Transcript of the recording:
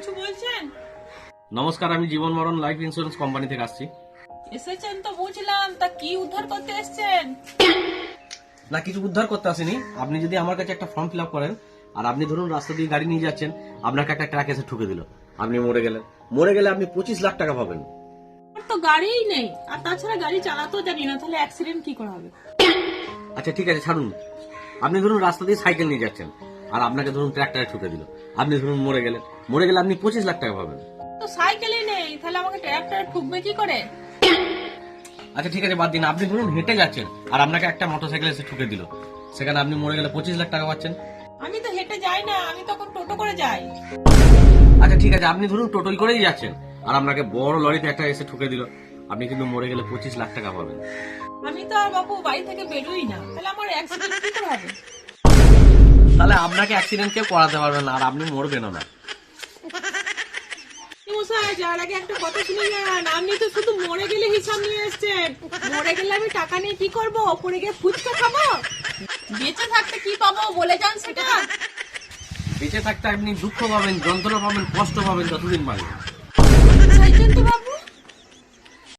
কিছু বলছেন? নমস্কার আমি জীবন মরণ লাইফ ইন্স্যুরেন্স কোম্পানি থেকে আসছি। এসেছেন তো বুঝলাম। তা কি উদ্ধার করতে এসেছেন? না কিছু উদ্ধার করতে আসেনি। আপনি যদি আমার কাছে একটা ফর্ম ফিল আপ করেন আর আপনি ধরুন রাস্তা দিয়ে গাড়ি নিয়ে যাচ্ছেন আপনাকে একটা ট্রাক এসে ঠুকে দিল। আপনি মরে গেলেন। মরে গেলে আপনি পঁচিশ লাখ টাকা পাবেন। তো গাড়িই নেই। আর তাছাড়া গাড়ি চালাতেও জানি না তাহলে অ্যাক্সিডেন্ট কি করে হবে? আচ্ছা ঠিক আছে ছাড়ুন। আপনি ধরুন রাস্তা দিয়ে সাইকেল নিয়ে যাচ্ছেন। আর আপনাকে ধরুন ট্রাক্টরে ঠুকে দিল। আপনি ধরুন মরে গেলেন। মরে গেলে আপনি পঁচিশ লাখ টাকা পাবেন। তো সাইকেলই নেই তাহলে আমাকে ট্র্যাক্টরে ঠুকবে কি করে? আচ্ছা ঠিক আছে বাদ দিন। আপনি ধরুন হেঁটে যাচ্ছেন আর আপনাকে একটা মোটরসাইকেল এসে ঠুকে দিল। সেখানে আপনি মরে গেলে পঁচিশ লাখ টাকা পাচ্ছেন। আমি তো হেঁটে যাই না আমি তখন টোটো করে যাই। আচ্ছা ঠিক আছে আপনি ধরুন টোটোই করেই যাচ্ছেন আর আপনাকে বড় লরিতে একটা এসে ঠুকে দিল। আপনি কিন্তু মরে গেলে পঁচিশ লাখ টাকা পাবেন। আমি তো আর বাবু বাড়ি থেকে বেরোই না তাহলে আমার অ্যাক্সিডেন্ট কি করে হবে? তাহলে আপনাকে অ্যাক্সিডেন্ট কেউ করাতে পারবে না আর আপনি মরবেনও না। এই মশাই যার আগে একটা কথা শুনে যান। আপনি তো শুধু মরে গেলে হিসাব নিয়ে এসছেন মরে গেলে আমি টাকা নিয়ে কি করব? পরে গিয়ে ফুচকা খাব? বেঁচে থাকতে কি পাবো বলে যান সেটা। বেঁচে থাকতে আপনি দুঃখ পাবেন যন্ত্রণা পাবেন কষ্ট পাবেন যতদিন বাবু